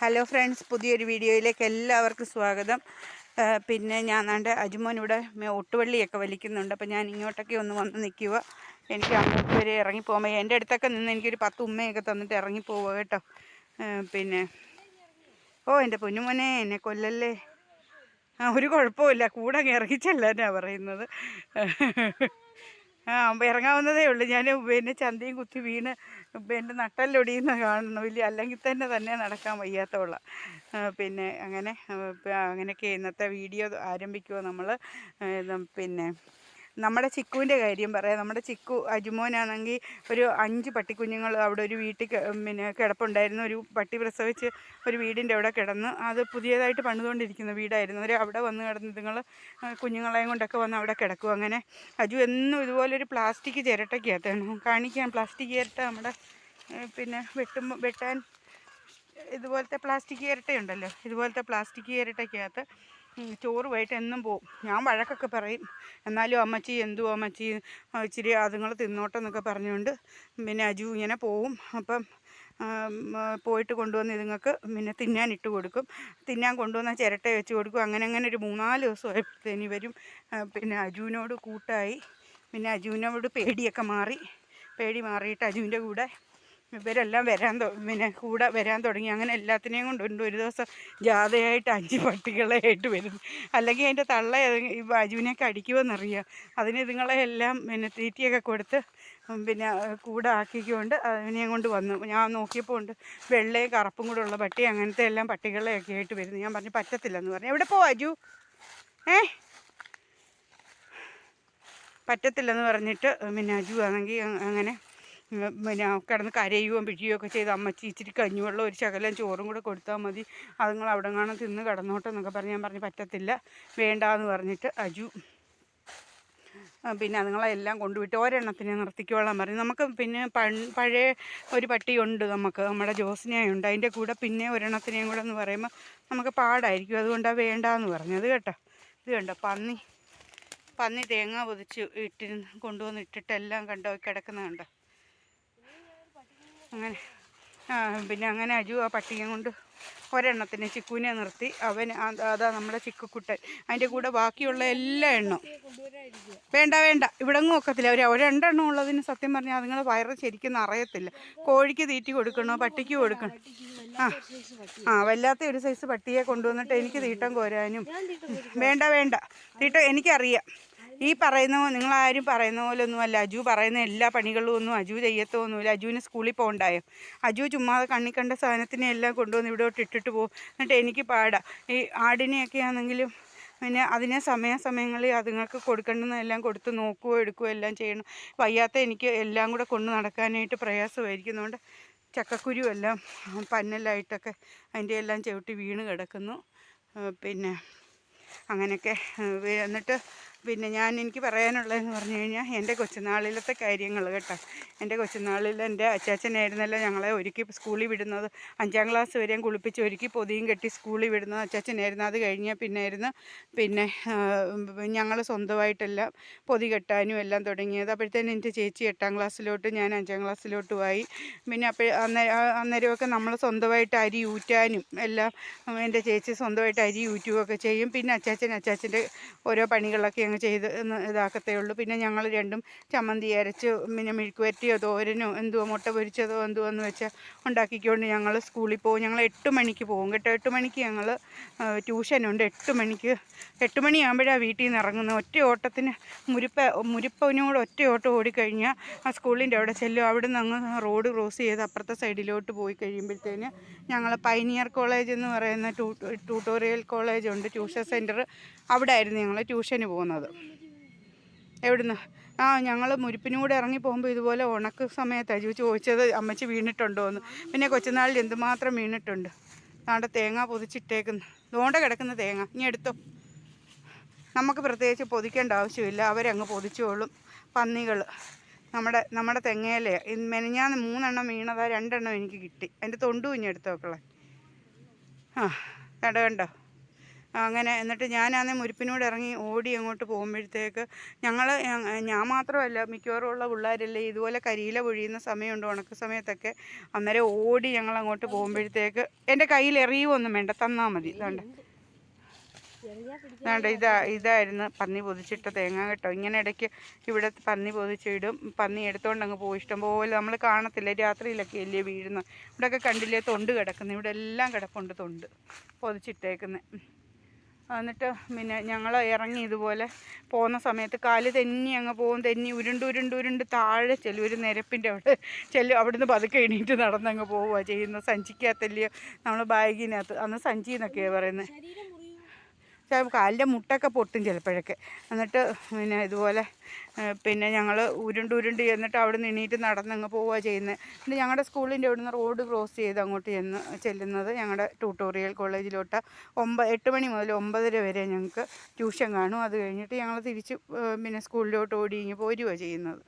Hello friends പുതിയൊരു വീഡിയോയിലേക്ക് എല്ലാവർക്കും സ്വാഗതം. പിന്നെ ഞാൻ നാണ്ട് അജുമോൻ ഇവിടെ ഒട്ടുവള്ളിയൊക്കെ വലിക്കുന്നുണ്ട്. അപ്പോൾ ഞാൻ ഇങ്ങോട്ടൊക്കെ ഒന്ന് വന്ന് നിൽക്കുക എനിക്ക് അങ്ങോട്ട് വരെ ഇറങ്ങിപ്പോകുമ്പോൾ എന്റെ അടുത്തൊക്കെ നിന്ന് എനിക്കൊരു പത്ത് ഉമ്മയൊക്കെ തന്നിട്ട് ഇറങ്ങിപ്പോവുക കേട്ടോ. പിന്നെ. ഓ എന്റെ പൊന്നുമോനെ എന്നെ കൊല്ലല്ലേ? ആ ഒരു കുഴപ്പമില്ല കൂടെ ഇറങ്ങിച്ചല്ല എന്നാ പറയുന്നത്. ഇറങ്ങാവുന്നതേ ഉള്ളൂ. ഞാൻ പിന്നെ ചന്തയും കുത്തി വീണ് പിന്നെ നട്ടല്ലൊടിയുന്ന കാണുന്നു വലിയ അല്ലെങ്കിൽ തന്നെ തന്നെ നടക്കാൻ വയ്യാത്തോളാം പിന്നെ അങ്ങനെ അങ്ങനെയൊക്കെ ഇന്നത്തെ വീഡിയോ ആരംഭിക്കുമോ നമ്മൾ പിന്നെ നമ്മുടെ ചിക്കുവിന്റെ കാര്യം പറയാം. നമ്മുടെ ചിക്കു അജുമോനാണെങ്കിൽ ഒരു അഞ്ച് പട്ടിക്കുഞ്ഞുങ്ങൾ അവിടെ ഒരു വീട്ടിൽ പിന്നെ കിടപ്പുണ്ടായിരുന്നു. ഒരു പട്ടി പ്രസവിച്ച് ഒരു വീടിന്റെ അവിടെ കിടന്ന് അത് പുതിയതായിട്ട് പണിതുകൊണ്ടിരിക്കുന്ന വീടായിരുന്നു. അവർ അവിടെ വന്ന് കിടന്ന് നിങ്ങൾ കുഞ്ഞുങ്ങളെയും കൊണ്ടൊക്കെ വന്ന് അവിടെ കിടക്കും. അങ്ങനെ അജു എന്നും ഇതുപോലൊരു പ്ലാസ്റ്റിക് ചിരട്ടയ്ക്കകത്താണ്. കാണിക്കാൻ പ്ലാസ്റ്റിക് ചിരട്ട നമ്മുടെ പിന്നെ വെട്ടുമ്പോൾ വെട്ടാൻ ഇതുപോലത്തെ പ്ലാസ്റ്റിക് ചിരട്ടയുണ്ടല്ലോ. ഇതുപോലത്തെ പ്ലാസ്റ്റിക് ചിരട്ടയ്ക്കകത്ത് ചോറ് വൈകിട്ട് എന്നും പോവും. ഞാൻ വഴക്കൊക്കെ പറയും. എന്നാലും അമ്മച്ചി എന്തുവാ അമ്മച്ചി? ഇച്ചിരി അതുങ്ങൾ തിന്നോട്ടെ എന്നൊക്കെ പറഞ്ഞുകൊണ്ട് പിന്നെ അജു ഇങ്ങനെ പോവും. അപ്പം പോയിട്ട് കൊണ്ടുവന്ന് ഇതുങ്ങൾക്ക് പിന്നെ തിന്നാൻ ഇട്ട് കൊടുക്കും. തിന്നാൻ കൊണ്ടുവന്ന ചിരട്ട വെച്ച് കൊടുക്കും. അങ്ങനെ അങ്ങനെ ഒരു മൂന്നാൽ ദിവസമായപ്പോഴത്തേന് വരും പിന്നെ അജുവിനോട് കൂട്ടായി. പിന്നെ അജുവിനോട് പേടിയൊക്കെ മാറി. പേടി മാറിയിട്ട് അജുവിന്റെ കൂടെ ഇവരെല്ലാം വരാൻ പിന്നെ കൂടെ വരാൻ തുടങ്ങി. അങ്ങനെ എല്ലാത്തിനെയും കൊണ്ടുണ്ട് ഒരു ദിവസം ജാഥയായിട്ട് അഞ്ച് പട്ടികളെ ആയിട്ട് വരുന്നു. അല്ലെങ്കിൽ അതിന്റെ തള്ള ഈ ബാജുവിനെയൊക്കെ അടിക്കുമെന്നറിയാം അതിന് ഇതുങ്ങളെ എല്ലാം പിന്നെ തീറ്റിയൊക്കെ കൊടുത്ത് പിന്നെ കൂടെ ആക്കിക്കൊണ്ട് അതിനെയും കൊണ്ട് വന്നു. ഞാൻ നോക്കിയപ്പോൾ ഉണ്ട്. വെള്ളയും കറുപ്പും കൂടെ ഉള്ള പട്ടി അങ്ങനത്തെ എല്ലാം പട്ടികളെയൊക്കെ ആയിട്ട് വരുന്നു. ഞാൻ പറഞ്ഞു പറ്റത്തില്ലെന്ന് പറഞ്ഞു. എവിടെ പോവാ അജു? ഏ? പറ്റത്തില്ലെന്ന് പറഞ്ഞിട്ട് പിന്നെ അജു ആണെങ്കിൽ അങ്ങനെ പിന്നെ കിടന്ന് കരയുകയും പിഴിയുകയും ഒക്കെ ചെയ്ത് അമ്മച്ചി ഇച്ചിരി കഞ്ഞിവെള്ളം ഒരു ശകലം ചോറും കൂടെ കൊടുത്താൽ മതി. അതുങ്ങൾ അവിടെ കാണാൻ തിന്ന് കിടന്നോട്ടെ എന്നൊക്കെ പറഞ്ഞ് ഞാൻ പറഞ്ഞ് പറ്റത്തില്ല വേണ്ടാന്ന് പറഞ്ഞിട്ട് അജു പിന്നെ അതുങ്ങളെല്ലാം കൊണ്ടുവിട്ട് ഒരെണ്ണത്തിനെ നിർത്തിക്കോളാൻ പറഞ്ഞു. നമുക്ക് പിന്നെ പഴയ ഒരു പട്ടിയുണ്ട് നമുക്ക് നമ്മുടെ ജോസിനെയുണ്ട് അതിന്റെ കൂടെ പിന്നെ ഒരെണ്ണത്തിനെയും കൂടെ എന്ന് പറയുമ്പോൾ നമുക്ക് പാടായിരിക്കും. അതുകൊണ്ടാണ് വേണ്ടാന്ന് പറഞ്ഞത് കേട്ടോ. ഇത് കണ്ടോ പന്നി പന്നി തേങ്ങ പൊതിച്ച് ഇട്ടിരുന്ന് കൊണ്ടുവന്ന് ഇട്ടിട്ടെല്ലാം കണ്ടോ കിടക്കുന്നത് കണ്ടോ? അങ്ങനെ പിന്നെ അങ്ങനെ അജു ആ പട്ടിയും കൊണ്ട് ഒരെണ്ണത്തിന് ചിക്കുവിനെ നിർത്തി. അവൻ അതാ നമ്മുടെ ചിക്കുക്കുട്ടൻ. അതിന്റെ കൂടെ ബാക്കിയുള്ള എല്ലാ എണ്ണവും. വേണ്ട വേണ്ട. ഇവിടെ ഒക്കത്തില്ല. അവർ ഒരു രണ്ടെണ്ണം ഉള്ളതിന് സത്യം പറഞ്ഞാൽ അതുങ്ങൾ വയറ് ശരിക്കും നിറയത്തില്ല. കോഴിക്ക് തീറ്റി കൊടുക്കണോ പട്ടിക്ക് കൊടുക്കണം? ആ ആ വല്ലാത്ത ഒരു സൈസ് പട്ടിയെ കൊണ്ടുവന്നിട്ട് എനിക്ക് തീട്ടം കോരാനും. വേണ്ട വേണ്ട. തീട്ടം എനിക്കറിയാം. ഈ പറയുന്ന നിങ്ങൾ ആരും പറയുന്ന പോലെ ഒന്നുമല്ല അജു പറയുന്ന എല്ലാ പണികളും ഒന്നും അജു ചെയ്യത്തൊന്നുമില്ല. അജുവിന് സ്കൂളിൽ പോകണ്ടായോ? അജു ചുമ്മാതെ കണ്ണി കണ്ട സാധനത്തിനെ എല്ലാം കൊണ്ടുവന്ന് ഇവിടോട്ട് ഇട്ടിട്ട് പോകും. എന്നിട്ട് എനിക്ക് പാടാം. ഈ ആടിനെയൊക്കെ ആണെങ്കിലും പിന്നെ അതിനെ സമയാസമയങ്ങളിൽ അതുങ്ങൾക്ക് കൊടുക്കേണ്ടുന്നതെല്ലാം കൊടുത്ത് നോക്കുകയോ എടുക്കുകയോ എല്ലാം ചെയ്യണം. വയ്യാത്ത എനിക്ക് എല്ലാം കൂടെ കൊണ്ടു നടക്കാനായിട്ട് പ്രയാസമായിരിക്കുന്നതുകൊണ്ട് ചക്കക്കുരു എല്ലാം പന്നലായിട്ടൊക്കെ അതിന്റെ എല്ലാം ചവിട്ടി വീണ് കിടക്കുന്നു. പിന്നെ അങ്ങനെയൊക്കെ എന്നിട്ട് പിന്നെ ഞാൻ എനിക്ക് പറയാനുള്ളതെന്ന് പറഞ്ഞു കഴിഞ്ഞാൽ എന്റെ കൊച്ചുനാളിലത്തെ കാര്യങ്ങൾ കേട്ടോ. എന്റെ കൊച്ചുനാളിൽ എന്റെ അച്ചാച്ചനായിരുന്നല്ലോ ഞങ്ങളെ ഒരുക്കി സ്കൂളിൽ വിടുന്നത്. അഞ്ചാം ക്ലാസ് വരെയും കുളിപ്പിച്ച് ഒരുക്കി പൊതിയും കെട്ടി സ്കൂളിൽ വിടുന്നത് അച്ചാച്ചനായിരുന്നു. അത് കഴിഞ്ഞാൽ പിന്നായിരുന്നു പിന്നെ ഞങ്ങൾ സ്വന്തമായിട്ടെല്ലാം പൊതി കെട്ടാനും എല്ലാം തുടങ്ങിയത്. അപ്പോഴത്തേനും എന്റെ ചേച്ചി എട്ടാം ക്ലാസ്സിലോട്ട് ഞാൻ അഞ്ചാം ക്ലാസ്സിലോട്ടും ആയി. പിന്നെ അപ്പോൾ അന്നേരം അന്നേരമൊക്കെ നമ്മൾ സ്വന്തമായിട്ട് അരി ഊറ്റാനും എല്ലാം എന്റെ ചേച്ചി സ്വന്തമായിട്ട് അരി ഊറ്റുകയൊക്കെ ചെയ്യും. പിന്നെ അച്ചാച്ചൻ അച്ചാച്ചന്റെ ഓരോ പണികളൊക്കെ ചെയ്ത് ഒന്ന് ഇതാക്കത്തേ ഉള്ളൂ. പിന്നെ ഞങ്ങൾ രണ്ടും ചമ്മന്തി അരച്ച് പിന്നെ മെഴുക്ക് വരട്ടിയോ തോരനോ എന്തുവോ മുട്ട പൊരിച്ചതോ എന്തുവോ എന്ന് വെച്ചാൽ ഉണ്ടാക്കിക്കൊണ്ട് ഞങ്ങൾ സ്കൂളിൽ പോകും. ഞങ്ങൾ എട്ട് മണിക്ക് പോകും കേട്ടോ. എട്ട് മണിക്ക് ഞങ്ങൾ ട്യൂഷനുണ്ട്. എട്ട് മണിക്ക് എട്ട് മണിയാകുമ്പോഴാണ് വീട്ടിൽ നിന്ന് ഇറങ്ങുന്നത്. ഒറ്റ ഓട്ടത്തിന് മുരിപ്പ മുരിപ്പനോട് ഒറ്റ ഓട്ടം ഓടിക്കഴിഞ്ഞാൽ ആ സ്കൂളിന്റെ അവിടെ ചെല്ലും. അവിടെ നിന്ന് അങ്ങ് റോഡ് ക്രോസ് ചെയ്ത് അപ്പുറത്തെ സൈഡിലോട്ട് പോയി കഴിയുമ്പോഴത്തേന് ഞങ്ങൾ പൈനിയർ കോളേജ് എന്ന് പറയുന്ന ട്യൂട്ടോറിയൽ കോളേജുണ്ട് ട്യൂഷൻ സെന്റർ അവിടെ ആയിരുന്നു ഞങ്ങൾ ട്യൂഷന് പോകുന്നത്. എവിടുന്ന്? ആ ഞങ്ങൾ മുരിപ്പിനൂടെ ഇറങ്ങി പോകുമ്പോൾ ഇതുപോലെ ഉണക്ക് സമയത്താണ് അജു ചോദിച്ചത് അമ്മച്ചി വീണിട്ടുണ്ടോ എന്ന്. പിന്നെ കൊച്ചുനാളിൽ എന്തുമാത്രം വീണിട്ടുണ്ട്. നാടെ തേങ്ങ പൊതിച്ചിട്ടേക്കുന്നു. ദോണ്ട കിടക്കുന്ന തേങ്ങ. ഇനി എടുത്തോ. നമുക്ക് പ്രത്യേകിച്ച് പൊതിക്കേണ്ട ആവശ്യമില്ല. അവരങ്ങ് പൊതിച്ചോളും. പന്നികൾ നമ്മുടെ നമ്മുടെ തെങ്ങയിലെ മെനഞ്ഞാന്ന് മൂന്നെണ്ണം വീണതാ രണ്ടെണ്ണം എനിക്ക് കിട്ടി. അതിന്റെ തൊണ്ടു ഇനി എടുത്തോക്കളെ ആ കണ്ട കണ്ടോ? അങ്ങനെ എന്നിട്ട് ഞാനാണെ മുരിപ്പിനോട് ഇറങ്ങി ഓടി അങ്ങോട്ട് പോകുമ്പോഴത്തേക്ക് ഞങ്ങൾ ഞാൻ മാത്രമല്ല മിക്കവാറും ഉള്ള പിള്ളേരല്ലേ ഇതുപോലെ കരിയില പൊഴിയുന്ന സമയമുണ്ട് ഉണക്ക സമയത്തൊക്കെ അന്നേരം ഓടി ഞങ്ങൾ അങ്ങോട്ട് പോകുമ്പോഴത്തേക്ക് എന്റെ കയ്യിൽ എറിയുമൊന്നും വേണ്ട തന്നാൽ മതി. ഇതാണ്ട്. വേണ്ട ഇതാ ഇതായിരുന്നു പന്നി പൊതിച്ചിട്ട തേങ്ങ കേട്ടോ. ഇങ്ങനെ ഇടയ്ക്ക് ഇവിടെ പന്നി പൊതിച്ചിടും. പന്നി എടുത്തുകൊണ്ട് അങ്ങ് പോയി ഇഷ്ടംപോലെ നമ്മൾ കാണത്തില്ല? രാത്രിയിലൊക്കെ അല്ലേ വീഴുന്നത്? ഇവിടെയൊക്കെ കണ്ടില്ലേ? തൊണ്ട് കിടക്കുന്നത് ഇവിടെ എല്ലാം കിടപ്പുണ്ട് തൊണ്ട് പൊതിച്ചിട്ടേക്കുന്നത് എന്നിട്ട് പിന്നെ ഞങ്ങൾ ഇറങ്ങി ഇതുപോലെ പോകുന്ന സമയത്ത് കാൽ തെന്നി അങ്ങ് പോകും തെന്നി ഉരുണ്ട് ഉരുണ്ട് ഉരുണ്ട് താഴെ ചെല്ലും. ഒരു നിരപ്പിന്റെ അവിടെ ചെല്ലും. അവിടുന്ന് പതുക്കെ എണീറ്റ് നടന്നങ്ങ് പോവുക ചെയ്യുന്നത്. സഞ്ചിക്കകത്തല്ലയോ? നമ്മൾ ബാഗിനകത്ത്. അന്ന് സഞ്ചി എന്നൊക്കെയാണ് പറയുന്നത്. കാലിന്റെ മുട്ടൊക്കെ പൊട്ടും ചിലപ്പോഴൊക്കെ. എന്നിട്ട് പിന്നെ ഇതുപോലെ പിന്നെ ഞങ്ങൾ ഉരുണ്ട് ഉരുണ്ട് ചെന്നിട്ട് അവിടെ നിന്ന് എണീറ്റ് നടന്നങ്ങ് പോവുക ചെയ്യുന്നത് പിന്നെ ഞങ്ങളുടെ സ്കൂളിന്റെ അവിടുന്ന് റോഡ് ക്രോസ് ചെയ്ത് അങ്ങോട്ട് ചെന്ന് ചെല്ലുന്നത് ഞങ്ങളുടെ ട്യൂട്ടോറിയൽ കോളേജിലോട്ട് ഒമ്പ എട്ട് മണി മുതൽ ഒമ്പതര വരെ ഞങ്ങൾക്ക് ട്യൂഷൻ കാണും. അത് കഴിഞ്ഞിട്ട് ഞങ്ങൾ തിരിച്ച് പിന്നെ സ്കൂളിലോട്ട് ഓടി ഇങ്ങ് പോരുകയാണ് ചെയ്യുന്നത്.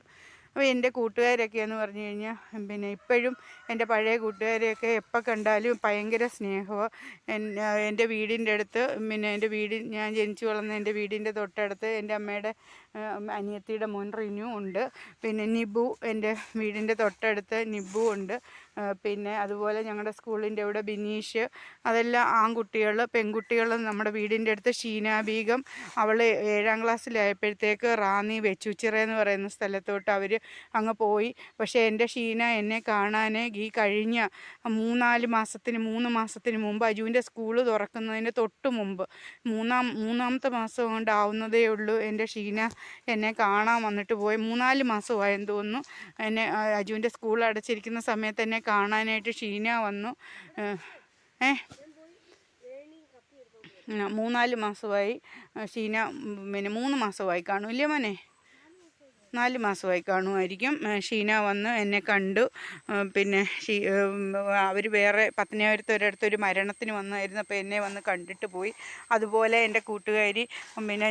അപ്പോൾ എന്റെ കൂട്ടുകാരൊക്കെ എന്ന് പറഞ്ഞു കഴിഞ്ഞാൽ പിന്നെ ഇപ്പോഴും എന്റെ പഴയ കൂട്ടുകാരെയൊക്കെ എപ്പോൾ കണ്ടാലും ഭയങ്കര സ്നേഹമാണ് എന്റെ വീടിന്റെ അടുത്ത് പിന്നെ എന്റെ വീടി ഞാൻ ജനിച്ചു വളർന്ന എന്റെ വീടിന്റെ തൊട്ടടുത്ത് എന്റെ അമ്മയുടെ അനിയത്തിയുടെ മോൻ റിനു ഉണ്ട്. പിന്നെ നിബു എന്റെ വീടിന്റെ തൊട്ടടുത്ത് നിബു ഉണ്ട്. പിന്നെ അതുപോലെ ഞങ്ങളുടെ സ്കൂളിന്റെ അവിടെ ബിനീഷ് അതെല്ലാം ആൺകുട്ടികൾ പെൺകുട്ടികൾ നമ്മുടെ വീടിന്റെ അടുത്ത് ഷീന ബീഗം അവൾ ഏഴാം ക്ലാസ്സിലായപ്പോഴത്തേക്ക് റാന്നി വെച്ചുച്ചിറ എന്ന് പറയുന്ന സ്ഥലത്തോട്ട് അവർ അങ്ങ് പോയി. പക്ഷേ എന്റെ ഷീന എന്നെ കാണാൻ ഈ കഴിഞ്ഞ മൂന്നാൽ മാസത്തിന് മൂന്ന് മാസത്തിന് മുമ്പ് അജുവിന്റെ സ്കൂൾ തുറക്കുന്നതിന് തൊട്ട് മുമ്പ് മൂന്നാം മൂന്നാമത്തെ മാസം കൊണ്ടാവുന്നതേ ഉള്ളൂ എന്റെ ഷീന എന്നെ കാണാൻ വന്നിട്ട് പോയി. മൂന്നാൽ മാസമായെന്ന് തോന്നുന്നു എന്നെ അജുവിന്റെ സ്കൂൾ അടച്ചിരിക്കുന്ന സമയത്ത് എന്നെ കാണാനായിട്ട് ഷീന വന്നു. ഏ മൂന്നാൽ മാസമായി. ഷീന പിന്നെ മൂന്ന് മാസമായി കാണും. ഇല്ലേ മോനെ? നാല് മാസമായി കാണുമായിരിക്കും. ഷീന വന്ന് എന്നെ കണ്ടു. പിന്നെ ഷീ അവർ വേറെ പത്തനാപുരത്ത് ഒരിടത്ത് ഒരു മരണത്തിന് വന്നായിരുന്നു. അപ്പോൾ എന്നെ വന്ന് കണ്ടിട്ട് പോയി. അതുപോലെ എന്റെ കൂട്ടുകാരി പിന്നെ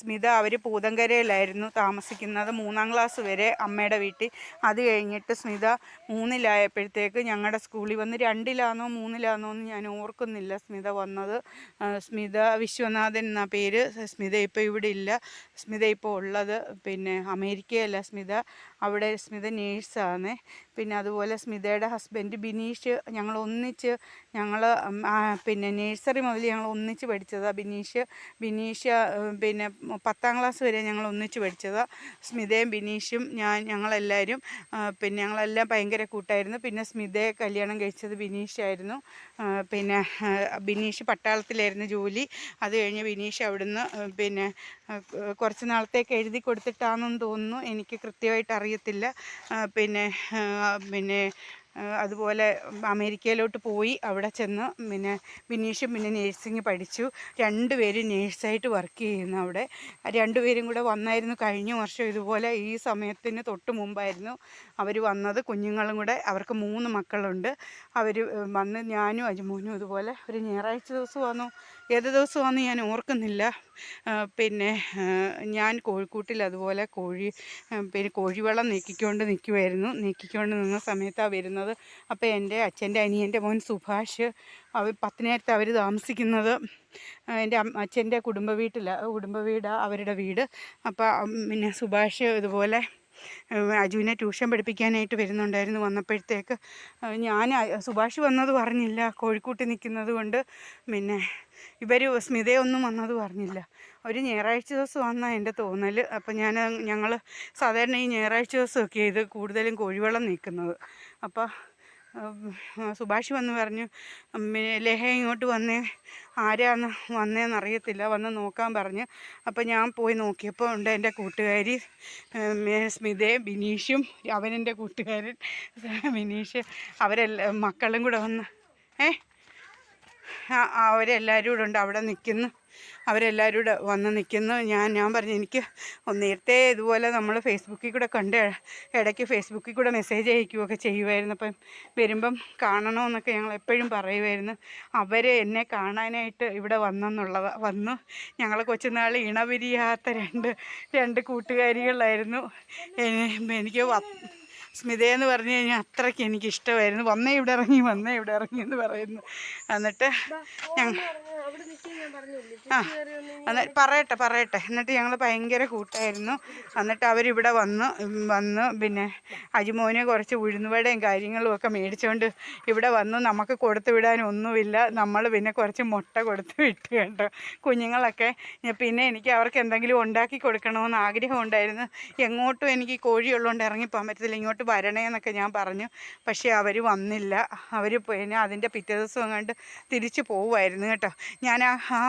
സ്മിത അവർ പൂതങ്കരയിലായിരുന്നു താമസിക്കുന്നത് മൂന്നാം ക്ലാസ് വരെ അമ്മയുടെ വീട്ടിൽ. അത് കഴിഞ്ഞിട്ട് സ്മിത മൂന്നിലായപ്പോഴത്തേക്ക് ഞങ്ങളുടെ സ്കൂളിൽ വന്ന് രണ്ടിലാണോ മൂന്നിലാണോ എന്ന് ഞാൻ ഓർക്കുന്നില്ല സ്മിത വന്നത്. സ്മിത വിശ്വനാഥൻ എന്ന പേര്. സ്മിത ഇപ്പോൾ ഇവിടെ ഇല്ല. സ്മിത ഇപ്പോൾ ഉള്ളത് പിന്നെ അമേരിക്കയല്ല സ്മിത അവിടെ സ്മിത നേഴ്സാണ്. പിന്നെ അതുപോലെ സ്മിതയുടെ ഹസ്ബൻഡ് ബിനീഷ് ഞങ്ങൾ ഒന്നിച്ച് ഞങ്ങൾ പിന്നെ നേഴ്സറി മുതൽ ഞങ്ങൾ ഒന്നിച്ച് പഠിച്ചതാണ് ബിനീഷ് ബിനീഷ് പിന്നെ പത്താം ക്ലാസ് വരെ ഞങ്ങൾ ഒന്നിച്ച് പഠിച്ചതാണ് സ്മിതയും ബിനീഷും ഞാൻ ഞങ്ങളെല്ലാവരും പിന്നെ ഞങ്ങളെല്ലാം ഭയങ്കര കൂട്ടായിരുന്നു. പിന്നെ സ്മിതയെ കല്യാണം കഴിച്ചത് ബിനീഷായിരുന്നു. പിന്നെ ബിനീഷ് പട്ടാളത്തിലായിരുന്നു ജോലി. അത് കഴിഞ്ഞ് ബിനീഷ് അവിടുന്ന് പിന്നെ കുറച്ച് നാളത്തേക്ക് എഴുതി കൊടുത്തിട്ടാണെന്ന് തോന്നുന്നു. എനിക്ക് കൃത്യമായിട്ട് അറിയത്തില്ല. പിന്നെ പിന്നെ അതുപോലെ അമേരിക്കയിലോട്ട് പോയി അവിടെ ചെന്ന് പിന്നെ ബിനീഷും പിന്നെ നേഴ്സിംഗ് പഠിച്ചു. രണ്ടുപേരും നേഴ്സായിട്ട് വർക്ക് ചെയ്യുന്നു അവിടെ. രണ്ടുപേരും കൂടെ വന്നായിരുന്നു കഴിഞ്ഞ വർഷം ഇതുപോലെ ഈ സമയത്തിന് തൊട്ട് മുമ്പായിരുന്നു അവർ വന്നത്. കുഞ്ഞുങ്ങളും കൂടെ അവർക്ക് മൂന്ന് മക്കളുണ്ട്. അവർ വന്ന് ഞാനും അജുമോനും ഇതുപോലെ ഒരു ഞായറാഴ്ച ദിവസം വന്നു ഏത് ദിവസമാണെന്ന് ഞാൻ ഓർക്കുന്നില്ല. പിന്നെ ഞാൻ കോഴിക്കൂട്ടിൽ അതുപോലെ കോഴി പിന്നെ കോഴിവെള്ളം നീക്കിക്കൊണ്ട് നിൽക്കുമായിരുന്നു നീക്കിക്കൊണ്ട് നിന്ന സമയത്താണ് വരുന്നത്. അപ്പോൾ എന്റെ അച്ഛന്റെ അനിയന്റെ മോൻ സുഭാഷ് അവർ പത്തിനേരത്ത് അവർ താമസിക്കുന്നത് എന്റെ അച്ഛന്റെ കുടുംബ വീട്ടിലാണ് കുടുംബ വീടാണ് അവരുടെ വീട്. അപ്പോൾ പിന്നെ സുഭാഷ് ഇതുപോലെ അജുവിനെ ട്യൂഷൻ പഠിപ്പിക്കാനായിട്ട് വരുന്നുണ്ടായിരുന്നു വന്നപ്പോഴത്തേക്ക്. ഞാൻ സുഭാഷ് വന്നത് പറഞ്ഞില്ല കോഴിക്കൂട്ടി നിൽക്കുന്നത് കൊണ്ട്. പിന്നെ ഇവർ സ്മിതയൊന്നും വന്നത് പറഞ്ഞില്ല. ഒരു ഞായറാഴ്ച ദിവസം വന്നാൽ എന്റെ തോന്നൽ അപ്പോൾ ഞാൻ ഞങ്ങൾ സാധാരണ ഈ ഞായറാഴ്ച ദിവസമൊക്കെ ഇത് കൂടുതലും കോഴിവെള്ളം നീക്കുന്നത്. അപ്പോൾ സുഭാഷ് വന്ന് പറഞ്ഞു ലേഹ ഇങ്ങോട്ട് വന്നേ. ആരാന്ന് വന്നേന്ന് അറിയത്തില്ല. വന്ന് നോക്കാൻ പറഞ്ഞ്. അപ്പോൾ ഞാൻ പോയി നോക്കിയപ്പോൾ ഉണ്ട് എന്റെ കൂട്ടുകാരി സ്മിതയും ബിനീഷും അവനെന്റെ കൂട്ടുകാരൻ ബിനീഷ് അവരെല്ലാം മക്കളും കൂടെ വന്ന് ഏ ആ ആ, അവരെല്ലാവരും കൂടെ ഉണ്ട്. അവിടെ നിൽക്കുന്നു അവരെല്ലാവരും കൂടെ വന്ന് നിൽക്കുന്നു ഞാൻ ഞാൻ പറഞ്ഞു എനിക്ക് നേരത്തെ ഇതുപോലെ നമ്മൾ ഫേസ്ബുക്കിൽ കൂടെ കണ്ട് ഇടയ്ക്ക് ഫേസ്ബുക്കിൽ കൂടെ മെസ്സേജ് അയക്കുകയൊക്കെ ചെയ്യുമായിരുന്നു. അപ്പം വരുമ്പം കാണണമെന്നൊക്കെ ഞങ്ങൾ എപ്പോഴും പറയുമായിരുന്നു. അവർ എന്നെ കാണാനായിട്ട് ഇവിടെ വന്നെന്നുള്ളത് വന്നു. ഞങ്ങൾ കൊച്ചുനാൾ ഇണപിരിയാത്ത രണ്ട് രണ്ട് കൂട്ടുകാരികളായിരുന്നു. എനിക്ക് സ്മിതയെന്ന് പറഞ്ഞു കഴിഞ്ഞാൽ അത്രയ്ക്ക് എനിക്ക് ഇഷ്ടമായിരുന്നു വന്നേ ഇവിടെ ഇറങ്ങി വന്നേ ഇവിടെ ഇറങ്ങി എന്ന് പറയുന്നു. എന്നിട്ട് ഞങ്ങൾ ആ എന്നിട്ട് പറയട്ടെ പറയട്ടെ. എന്നിട്ട് ഞങ്ങൾ ഭയങ്കര കൂട്ടായിരുന്നു. എന്നിട്ട് അവരിവിടെ വന്നു വന്ന്. പിന്നെ അജിമോനെ കുറച്ച് ഉഴുന്നുവടയും കാര്യങ്ങളും ഒക്കെ മേടിച്ചുകൊണ്ട് ഇവിടെ വന്നു. നമുക്ക് കൊടുത്തു വിടാനൊന്നുമില്ല നമ്മൾ പിന്നെ കുറച്ച് മുട്ട കൊടുത്ത് വിട്ടു കേട്ടോ കുഞ്ഞുങ്ങളൊക്കെ പിന്നെ എനിക്ക് അവർക്ക് എന്തെങ്കിലും ഉണ്ടാക്കി കൊടുക്കണമെന്ന് ആഗ്രഹം ഉണ്ടായിരുന്നു. എങ്ങോട്ടും എനിക്ക് കോഴിയുള്ളതുകൊണ്ട് ഇറങ്ങിപ്പോകാൻ പറ്റത്തില്ല. ഇങ്ങോട്ട് വരണേ എന്നൊക്കെ ഞാൻ പറഞ്ഞു. പക്ഷേ അവർ വന്നില്ല. അവർ പിന്നെ അതിന്റെ പിറ്റേ ദിവസം കണ്ട് തിരിച്ചു പോവുമായിരുന്നു കേട്ടോ. ഞാൻ ആ ആ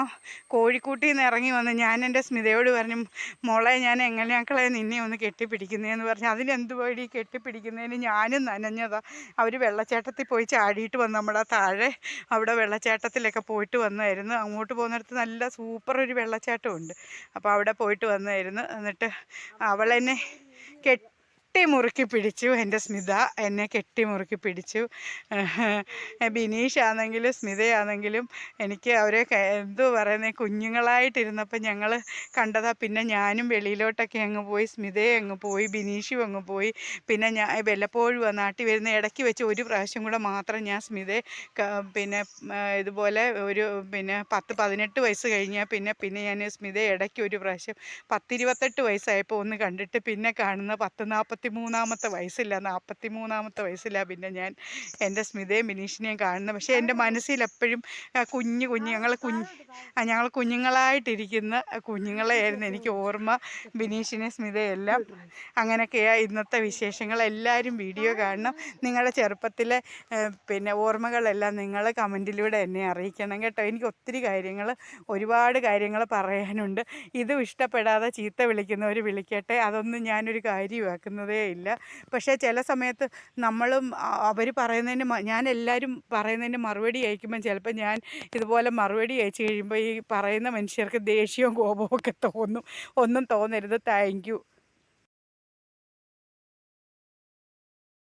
കോഴിക്കൂട്ടിൽ നിന്ന് ഇറങ്ങി വന്ന് ഞാൻ എന്റെ സ്മിതയോട് പറഞ്ഞു മോളെ ഞാൻ എങ്ങനെയാക്കളെ നിന്നെ ഒന്ന് കെട്ടിപ്പിടിക്കുന്നതെന്ന് പറഞ്ഞു. അതിനെന്ത് വഴി കെട്ടിപ്പിടിക്കുന്നതിന് ഞാനും നനഞ്ഞതാ. അവർ വെള്ളച്ചാട്ടത്തിൽ പോയി ചാടിയിട്ട് വന്നു നമ്മുടെ താഴെ അവിടെ വെള്ളച്ചാട്ടത്തിലൊക്കെ പോയിട്ട് വന്നായിരുന്നു. അങ്ങോട്ട് പോകുന്നിടത്ത് നല്ല സൂപ്പർ ഒരു വെള്ളച്ചാട്ടമുണ്ട്. അപ്പോൾ അവിടെ പോയിട്ട് വന്നായിരുന്നു. എന്നിട്ട് അവളെന്നെ കെട്ടി മുറുക്കി പിടിച്ചു. എന്റെ സ്മിത എന്നെ കെട്ടി മുറുക്കി പിടിച്ചു. ബിനീഷ് ആണെങ്കിലും സ്മിതയാണെങ്കിലും എനിക്ക് അവരെ എന്തോ പറയുന്നത് കുഞ്ഞുങ്ങളായിട്ടിരുന്നപ്പോൾ ഞങ്ങൾ കണ്ടതാ. പിന്നെ ഞാനും വെളിയിലോട്ടൊക്കെ അങ്ങ് പോയി. സ്മിതയെ അങ്ങ് പോയി. ബിനീഷും അങ്ങ് പോയി. പിന്നെ ഞാൻ വല്ലപ്പോഴും നാട്ടിൽ വരുന്ന ഇടയ്ക്ക് വെച്ച് ഒരു പ്രാവശ്യം കൂടെ മാത്രം ഞാൻ സ്മിതയെ പിന്നെ ഇതുപോലെ ഒരു പിന്നെ പത്ത് പതിനെട്ട് വയസ്സ് കഴിഞ്ഞാൽ പിന്നെ പിന്നെ ഞാൻ സ്മിതയെ ഇടയ്ക്ക് ഒരു പ്രാവശ്യം പത്തിരുപത്തെട്ട് വയസ്സായപ്പോൾ ഒന്ന് കണ്ടിട്ട് പിന്നെ കാണുന്ന പത്ത് നാൽപ്പത്തി മൂന്നാമത്തെ വയസ്സില്ല നാൽപ്പത്തി മൂന്നാമത്തെ വയസ്സില്ല. പിന്നെ ഞാൻ എന്റെ സ്മിതയും ബിനീഷിനെയും കാണുന്നത് പക്ഷേ എന്റെ മനസ്സിൽ എപ്പോഴും കുഞ്ഞു കുഞ്ഞ് ഞങ്ങൾ കുഞ്ഞ് ഞങ്ങൾ കുഞ്ഞുങ്ങളായിട്ടിരിക്കുന്ന കുഞ്ഞുങ്ങളെയായിരുന്നു എനിക്ക് ഓർമ്മ. ബിനീഷിനെ സ്മിതയെല്ലാം അങ്ങനെയൊക്കെയാ ഇന്നത്തെ വിശേഷങ്ങൾ. എല്ലാവരും വീഡിയോ കാണണം. നിങ്ങളുടെ ചെറുപ്പത്തിലെ പിന്നെ ഓർമ്മകളെല്ലാം നിങ്ങൾ കമന്റിലൂടെ എന്നെ അറിയിക്കണം കേട്ടോ. എനിക്ക് ഒത്തിരി കാര്യങ്ങൾ ഒരുപാട് കാര്യങ്ങൾ പറയാനുണ്ട്. ഇതും ഇഷ്ടപ്പെടാതെ ചീത്ത വിളിക്കുന്നവർ വിളിക്കട്ടെ. അതൊന്നും ഞാനൊരു കാര്യമാക്കുന്നതേ ഇല്ല. പക്ഷേ ചില സമയത്ത് നമ്മളും അവർ പറയുന്നതിന് ഞാൻ എല്ലാവരും പറയുന്നതിന് മറുപടി അയക്കുമ്പോൾ ചിലപ്പോൾ ഞാൻ ഇതുപോലെ മറുപടി അയച്ചു കഴിയുമ്പോൾ ഈ പറയുന്ന മനുഷ്യർക്ക് ദേഷ്യവും കോപവും ഒക്കെ തോന്നും. ഒന്നും തോന്നരുത്. താങ്ക്